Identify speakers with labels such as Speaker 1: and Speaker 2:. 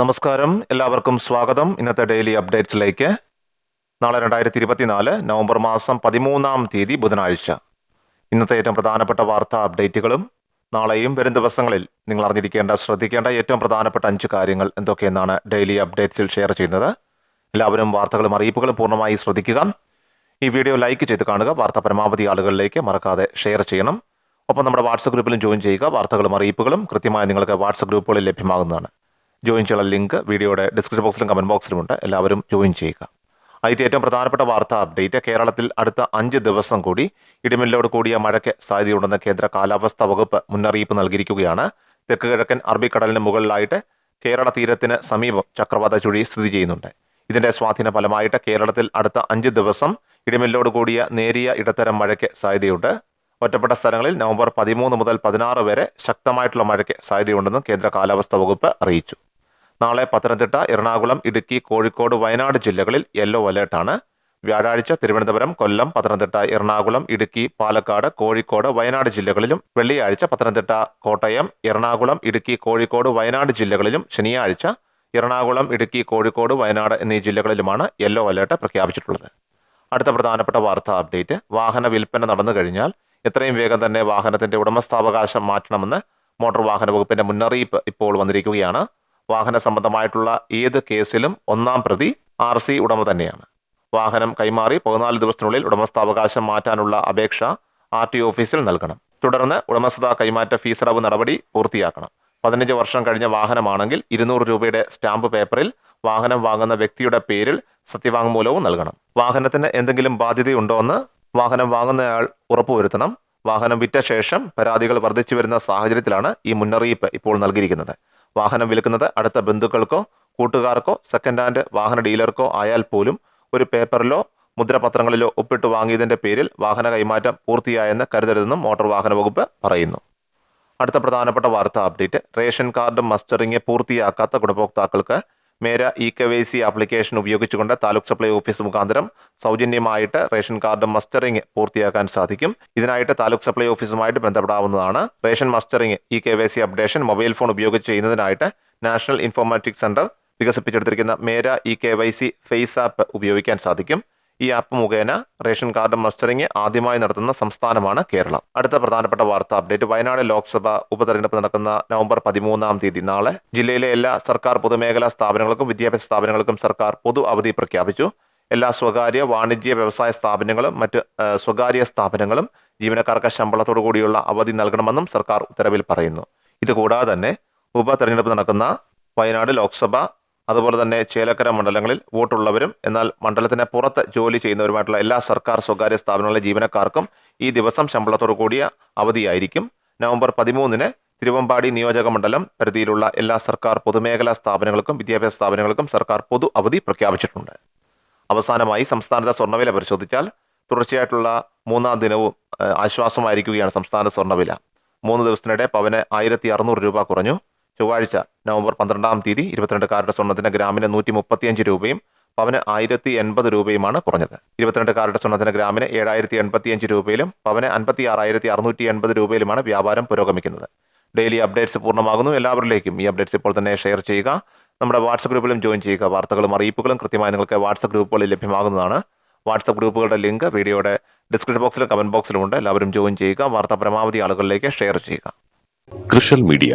Speaker 1: നമസ്കാരം എല്ലാവർക്കും സ്വാഗതം ഇന്നത്തെ ഡെയിലി അപ്ഡേറ്റ്സിലേക്ക് നാളെ രണ്ടായിരത്തി ഇരുപത്തിനാല് നവംബർ മാസം പതിമൂന്നാം തീയതി ബുധനാഴ്ച ഇന്നത്തെ ഏറ്റവും പ്രധാനപ്പെട്ട വാർത്താ അപ്ഡേറ്റുകളും നാളെയും വരും ദിവസങ്ങളിൽ നിങ്ങൾ അറിഞ്ഞിരിക്കേണ്ട ശ്രദ്ധിക്കേണ്ട ഏറ്റവും പ്രധാനപ്പെട്ട അഞ്ച് കാര്യങ്ങൾ എന്തൊക്കെയെന്നാണ് ഡെയിലി അപ്ഡേറ്റ്സിൽ ഷെയർ ചെയ്യുന്നത് എല്ലാവരും വാർത്തകളും അറിയിപ്പുകളും പൂർണ്ണമായി ശ്രദ്ധിക്കുക ഈ വീഡിയോ ലൈക്ക് ചെയ്ത് കാണുക വാർത്ത പരമാവധി ആളുകളിലേക്ക് മറക്കാതെ ഷെയർ ചെയ്യണം ഒപ്പം നമ്മുടെ വാട്സപ്പ് ഗ്രൂപ്പിലും ജോയിൻ ചെയ്യുക വാർത്തകളും അറിയിപ്പുകളും കൃത്യമായി നിങ്ങൾക്ക് വാട്സപ്പ് ഗ്രൂപ്പുകളിൽ ലഭ്യമാകുന്നതാണ് ജോയിൻ ചെയ്യാനുള്ള ലിങ്ക് വീഡിയോയുടെ ഡിസ്ക്രിപ്ഷൻ ബോക്സിലും കമൻറ്റ് ഉണ്ട് എല്ലാവരും ജോയിൻ ചെയ്യുക ആദ്യത്തെ ഏറ്റവും പ്രധാനപ്പെട്ട വാർത്താ അപ്ഡേറ്റ് കേരളത്തിൽ അടുത്ത അഞ്ച് ദിവസം കൂടി ഇടിമിന്നലോട് കൂടിയ മഴയ്ക്ക് സാധ്യതയുണ്ടെന്ന് കേന്ദ്ര കാലാവസ്ഥാ വകുപ്പ് മുന്നറിയിപ്പ് നൽകിയിരിക്കുകയാണ് തെക്ക് കിഴക്കൻ അറബിക്കടലിന് മുകളിലായിട്ട് കേരള തീരത്തിന് സമീപം ചക്രവാത ചുഴി സ്ഥിതി ചെയ്യുന്നുണ്ട് ഇതിന്റെ സ്വാധീന ഫലമായിട്ട് കേരളത്തിൽ അടുത്ത അഞ്ച് ദിവസം ഇടിമിന്നലോട് കൂടിയ നേരിയ ഇടത്തരം മഴയ്ക്ക് സാധ്യതയുണ്ട് ഒറ്റപ്പെട്ട സ്ഥലങ്ങളിൽ നവംബർ പതിമൂന്ന് മുതൽ പതിനാറ് വരെ ശക്തമായിട്ടുള്ള മഴയ്ക്ക് സാധ്യതയുണ്ടെന്നും കേന്ദ്ര കാലാവസ്ഥാ വകുപ്പ് അറിയിച്ചു നാളെ പത്തനംതിട്ട എറണാകുളം ഇടുക്കി കോഴിക്കോട് വയനാട് ജില്ലകളിൽ യെല്ലോ അലേർട്ടാണ് വ്യാഴാഴ്ച തിരുവനന്തപുരം കൊല്ലം പത്തനംതിട്ട എറണാകുളം ഇടുക്കി പാലക്കാട് കോഴിക്കോട് വയനാട് ജില്ലകളിലും വെള്ളിയാഴ്ച പത്തനംതിട്ട കോട്ടയം എറണാകുളം ഇടുക്കി കോഴിക്കോട് വയനാട് ജില്ലകളിലും ശനിയാഴ്ച എറണാകുളം ഇടുക്കി കോഴിക്കോട് വയനാട് എന്നീ ജില്ലകളിലുമാണ് യെല്ലോ അലേർട്ട് പ്രഖ്യാപിച്ചിട്ടുള്ളത് അടുത്ത പ്രധാനപ്പെട്ട വാർത്താ അപ്ഡേറ്റ് വാഹന വിൽപ്പന നടന്നു കഴിഞ്ഞാൽ എത്രയും വേഗം തന്നെ വാഹനത്തിൻ്റെ ഉടമസ്ഥാവകാശം മാറ്റണമെന്ന് മോട്ടോർ വാഹന വകുപ്പിൻ്റെ മുന്നറിയിപ്പ് ഇപ്പോൾ വന്നിരിക്കുകയാണ് വാഹന സംബന്ധമായിട്ടുള്ള ഏത് കേസിലും ഒന്നാം പ്രതി ആർ സി ഉടമ തന്നെയാണ് വാഹനം കൈമാറി പതിനാല് ദിവസത്തിനുള്ളിൽ ഉടമസ്ഥാവകാശം മാറ്റാനുള്ള അപേക്ഷ ആർ ടി ഓഫീസിൽ നൽകണം തുടർന്ന് ഉടമസ്ഥത കൈമാറ്റ ഫീസടവ് നടപടി പൂർത്തിയാക്കണം പതിനഞ്ച് വർഷം കഴിഞ്ഞ വാഹനമാണെങ്കിൽ ഇരുന്നൂറ് രൂപയുടെ സ്റ്റാമ്പ് പേപ്പറിൽ വാഹനം വാങ്ങുന്ന വ്യക്തിയുടെ പേരിൽ സത്യവാങ്മൂലവും നൽകണം വാഹനത്തിന് എന്തെങ്കിലും ബാധ്യതയുണ്ടോ എന്ന് വാഹനം വാങ്ങുന്നയാൾ ഉറപ്പുവരുത്തണം വാഹനം വിറ്റ ശേഷം പരാതികൾ വർദ്ധിച്ചു വരുന്ന സാഹചര്യത്തിലാണ് ഈ മുന്നറിയിപ്പ് ഇപ്പോൾ നൽകിയിരിക്കുന്നത് വാഹനം വിൽക്കുന്നത് അടുത്ത ബന്ധുക്കൾക്കോ കൂട്ടുകാർക്കോ സെക്കൻഡ് ഹാൻഡ് വാഹന ഡീലർക്കോ ആയാൽ പോലും ഒരു പേപ്പറിലോ മുദ്രപത്രങ്ങളിലോ ഒപ്പിട്ട് വാങ്ങിയതിന്റെ പേരിൽ വാഹന കൈമാറ്റം പൂർത്തിയായെന്ന് കരുതരുതെന്നും മോട്ടോർ വാഹന വകുപ്പ് പറയുന്നു അടുത്ത പ്രധാനപ്പെട്ട വാർത്താ അപ്ഡേറ്റ് റേഷൻ കാർഡ് മസ്റ്ററിംഗ് പൂർത്തിയാക്കാത്ത ഗുണഭോക്താക്കൾക്ക് Mera E K Y C application ഉപയോഗിച്ചുകൊണ്ട് താലൂക്ക് സപ്ലൈ ഓഫീസ് മുഖാന്തരം സൗജന്യമായിട്ട് റേഷൻ കാർഡ് മസ്റ്ററിംഗ് പൂർത്തിയാക്കാൻ സാധിക്കും ഇതിനായിട്ട് താലൂക്ക് സപ്ലൈ ഓഫീസുമായിട്ട് ബന്ധപ്പെടാവുന്നതാണ് ration mustering E K Y C updation mobile phone ഉപയോഗിച്ച് ചെയ്യുന്നതിനായിട്ട് നാഷണൽ ഇൻഫോർമാറ്റിക് സെന്റർ വികസിപ്പിച്ചെടുത്തിരിക്കുന്ന Mera E K Y C face app ഉപയോഗിക്കാൻ സാധിക്കും ഈ ആപ്പ് മുഖേന റേഷൻ കാർഡ് മസ്റ്ററിംഗ് ആദ്യമായി നടത്തുന്ന സംസ്ഥാനമാണ് കേരളം അടുത്ത പ്രധാനപ്പെട്ട വാർത്ത അപ്ഡേറ്റ് വയനാട് ലോക്സഭ ഉപതെരഞ്ഞെടുപ്പ് നടക്കുന്ന നവംബർ പതിമൂന്നാം തീയതി നാളെ ജില്ലയിലെ എല്ലാ സർക്കാർ പൊതുമേഖലാ സ്ഥാപനങ്ങൾക്കും വിദ്യാഭ്യാസ സ്ഥാപനങ്ങൾക്കും സർക്കാർ പൊതു അവധി പ്രഖ്യാപിച്ചു എല്ലാ സ്വകാര്യ വാണിജ്യ വ്യവസായ സ്ഥാപനങ്ങളും മറ്റ് സ്വകാര്യ സ്ഥാപനങ്ങളും ജീവനക്കാർക്ക് ശമ്പളത്തോടു കൂടിയുള്ള അവധി നൽകണമെന്നും സർക്കാർ ഉത്തരവിൽ പറയുന്നു ഇതുകൂടാതെ തന്നെ ഉപതെരഞ്ഞെടുപ്പ് നടക്കുന്ന വയനാട് ലോക്സഭ അതുപോലെ തന്നെ ചേലക്കര മണ്ഡലങ്ങളിൽ വോട്ടുള്ളവരും എന്നാൽ മണ്ഡലത്തിന് പുറത്ത് ജോലി ചെയ്യുന്നവരുമായിട്ടുള്ള എല്ലാ സർക്കാർ സ്വകാര്യ സ്ഥാപനങ്ങളിലെ ജീവനക്കാർക്കും ഈ ദിവസം ശമ്പളത്തോടു കൂടിയ അവധിയായിരിക്കും നവംബർ പതിമൂന്നിന് തിരുവമ്പാടി നിയോജക മണ്ഡലം പരിധിയിലുള്ള എല്ലാ സർക്കാർ പൊതുമേഖലാ സ്ഥാപനങ്ങൾക്കും വിദ്യാഭ്യാസ സ്ഥാപനങ്ങൾക്കും സർക്കാർ പൊതു അവധി പ്രഖ്യാപിച്ചിട്ടുണ്ട് അവസാനമായി സംസ്ഥാനത്തെ സ്വർണ്ണവില പരിശോധിച്ചാൽ തുടർച്ചയായിട്ടുള്ള മൂന്നാം ദിനവും ആശ്വാസമായിരിക്കുകയാണ് സംസ്ഥാന സ്വർണ്ണവില മൂന്ന് ദിവസത്തിനിടെ പവന് ആയിരത്തി അറുന്നൂറ് രൂപ കുറഞ്ഞു ചൊവ്വാഴ്ച നവംബർ പന്ത്രണ്ടാം തീയതി ഇരുപത്തിരണ്ട് കാരുടെ സ്വർണ്ണത്തിന് ഗ്രാമിന് നൂറ്റി മുപ്പത്തിയഞ്ച് രൂപയും പവന് ആയിരത്തി എൺപത് രൂപയുമാണ് കുറഞ്ഞത് ഇരുപത്തിരണ്ട് കാരുടെ സ്വർണ്ണത്തിന് ഗ്രാമിന് ഏഴായിരത്തി എൺപത്തിയഞ്ച് രൂപയിലും പവന് അൻപത്തി ആറായിരത്തി അറുന്നൂറ്റി എൺപത് രൂപയിലുമാണ് വ്യാപാരം പുരോഗമിക്കുന്നത് ഡെയിലി അപ്ഡേറ്റ്സ് പൂർണ്ണമാകുന്നു എല്ലാവരിലേക്കും ഈ അപ്ഡേറ്റ്സ് ഇപ്പോൾ തന്നെ ഷെയർ ചെയ്യുക നമ്മുടെ വാട്സപ്പ് ഗ്രൂപ്പിലും ജോയിൻ ചെയ്യുക വാർത്തകളും അറിയിപ്പുകളും കൃത്യമായി നിങ്ങൾക്ക് വാട്സപ്പ് ഗ്രൂപ്പുകളിൽ ലഭ്യമാകുന്നതാണ് വാട്സപ്പ് ഗ്രൂപ്പുകളുടെ ലിങ്ക് വീഡിയോയുടെ ഡിസ്ക്രിപ്ഷൻ ബോക്സിലും കമന്റ് ഉണ്ട് എല്ലാവരും ജോയിൻ ചെയ്യുക വാർത്ത പരമാവധി ആളുകളിലേക്ക് ഷെയർ ചെയ്യുക
Speaker 2: കൃഷൽ മീഡിയ